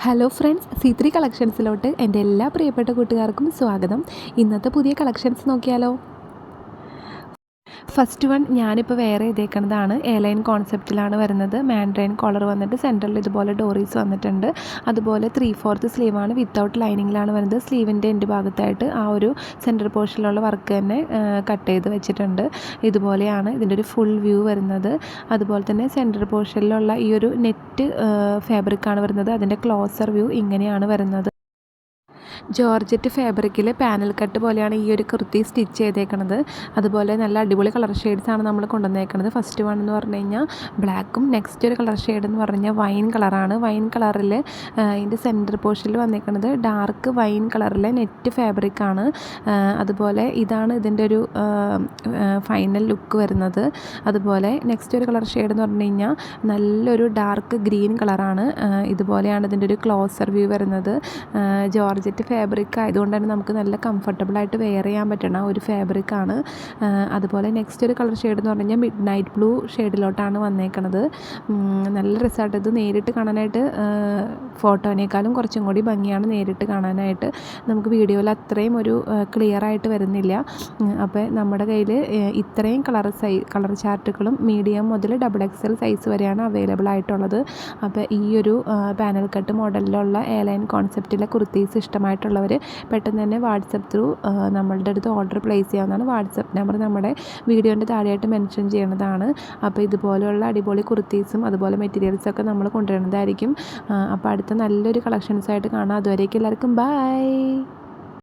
Hello friends C three കളക്ഷൻസിലോട്ട് എന്റെ എല്ലാ പ്രിയപ്പെട്ട കൂട്ടുകാർക്കും സ്വാഗതം. ഇന്നത്തെ പുതിയ കളക്ഷൻസ് നോക്കിയാലോ? ഫസ്റ്റ് വൺ ഞാനിപ്പോൾ വേറെ ഇതേക്കുന്നതാണ് എയർലൈൻ കോൺസെപ്റ്റിലാണ് വരുന്നത്. മാൻഡ്രൈൻ കോളർ വന്നിട്ട് സെന്ററിൽ ഇതുപോലെ ഡോറീസ് വന്നിട്ടുണ്ട്. അതുപോലെ ത്രീ ഫോർത്ത് സ്ലീവാണ് വിത്തൗട്ട് ലൈനിങ്ങിലാണ് വരുന്നത്. സ്ലീവിന്റെ എന്റെ ഭാഗത്തായിട്ട് ആ ഒരു സെന്റർ പോർഷനിലുള്ള വർക്ക് തന്നെ കട്ട് ചെയ്ത് വെച്ചിട്ടുണ്ട്. ഇതുപോലെയാണ് ഇതിന്റെ ഒരു ഫുൾ വ്യൂ വരുന്നത്. അതുപോലെ തന്നെ സെന്റർ പോർഷനിലുള്ള ഈ ഒരു നെറ്റ് ഫാബ്രിക്കാണ് വരുന്നത്. അതിന്റെ ക്ലോസർ വ്യൂ ഇങ്ങനെയാണ് വരുന്നത്. ജോർജറ്റ് ഫാബ്രിക്കിൽ പാനൽ കട്ട് പോലെയാണ് ഈ ഒരു കുർത്തി സ്റ്റിച്ച് ചെയ്തേക്കുന്നത് അതുപോലെ നല്ല അടിപൊളി കളർ ഷെയ്ഡ്സാണ് നമ്മൾ കൊണ്ടുവന്നേക്കുന്നത് ഫസ്റ്റ് വൺ എന്ന് പറഞ്ഞു കഴിഞ്ഞാൽ ബ്ലാക്കും നെക്സ്റ്റ് ഒരു കളർ ഷെയ്ഡ് എന്ന് പറഞ്ഞു കഴിഞ്ഞാൽ വൈൻ കളറാണ് വൈൻ കളറിൽ ഇതിന്റെ സെന്റർ പോർഷനിൽ വന്നേക്കുന്നത് ഡാർക്ക് വൈൻ കളറിലെ നെറ്റ് ഫാബ്രിക്കാണ് അതുപോലെ ഇതാണ് ഇതിന്റെ ഒരു ഫൈനൽ ലുക്ക് വരുന്നത്. അതുപോലെ നെക്സ്റ്റ് ഒരു കളർ ഷെയ്ഡ് എന്ന് പറഞ്ഞു കഴിഞ്ഞാൽ നല്ലൊരു ഡാർക്ക് ഗ്രീൻ കളറാണ് ഇതുപോലെയാണ് ഇതിന്റെ ഒരു ക്ലോസർ വ്യൂ വരുന്നത്. ജോർജറ്റ് ഫാബ്രിക് ആയതുകൊണ്ട് തന്നെ നമുക്ക് നല്ല കംഫർട്ടബിളായിട്ട് വെയർ ചെയ്യാൻ പറ്റണ ഒരു ഫാബ്രിക്കാണ് അതുപോലെ നെക്സ്റ്റ് ഒരു കളർ ഷെയ്ഡ് എന്ന് പറഞ്ഞു കഴിഞ്ഞാൽ മിഡ് നൈറ്റ് ബ്ലൂ ഷെയ്ഡിലോട്ടാണ് വന്നേക്കണത് നല്ല രസമായിട്ട് ഇത് നേരിട്ട് കാണാനായിട്ട് ഫോട്ടോനേക്കാളും കുറച്ചും കൂടി ഭംഗിയാണ് നേരിട്ട് കാണാനായിട്ട്. നമുക്ക് വീഡിയോയിൽ അത്രയും ഒരു ക്ലിയർ ആയിട്ട് വരുന്നില്ല. അപ്പോൾ നമ്മുടെ കയ്യിൽ ഇത്രയും കളർ സൈ കളർ ചാർട്ടുകളും മീഡിയം മുതൽ ഡബിൾ എക്സ് എൽ സൈസ് വരെയാണ് അവൈലബിൾ ആയിട്ടുള്ളത്. അപ്പോൾ ഈ ഒരു പാനൽ കട്ട് മോഡലിലുള്ള എയർലൈൻ കോൺസെപ്റ്റിലെ കുർത്തീസ് ഇഷ്ടമായിട്ടുള്ളവർ പെട്ടെന്ന് തന്നെ വാട്സപ്പ് ത്രൂ നമ്മളുടെ അടുത്ത് ഓർഡർ പ്ലേസ് ചെയ്യാവുന്നതാണ്. വാട്സപ്പ് നമ്പർ നമ്മുടെ വീഡിയോന്റെ താഴെയായിട്ട് മെൻഷൻ ചെയ്യുന്നതാണ് അപ്പോൾ ഇതുപോലെയുള്ള അടിപൊളി കുർത്തീസും അതുപോലെ മെറ്റീരിയൽസൊക്കെ നമ്മൾ കൊണ്ടുവരുന്നതായിരിക്കും. അപ്പോൾ അടുത്ത നല്ലൊരു കളക്ഷൻസായിട്ട് കാണാം. അതുവരേക്കും എല്ലാവർക്കും ബൈ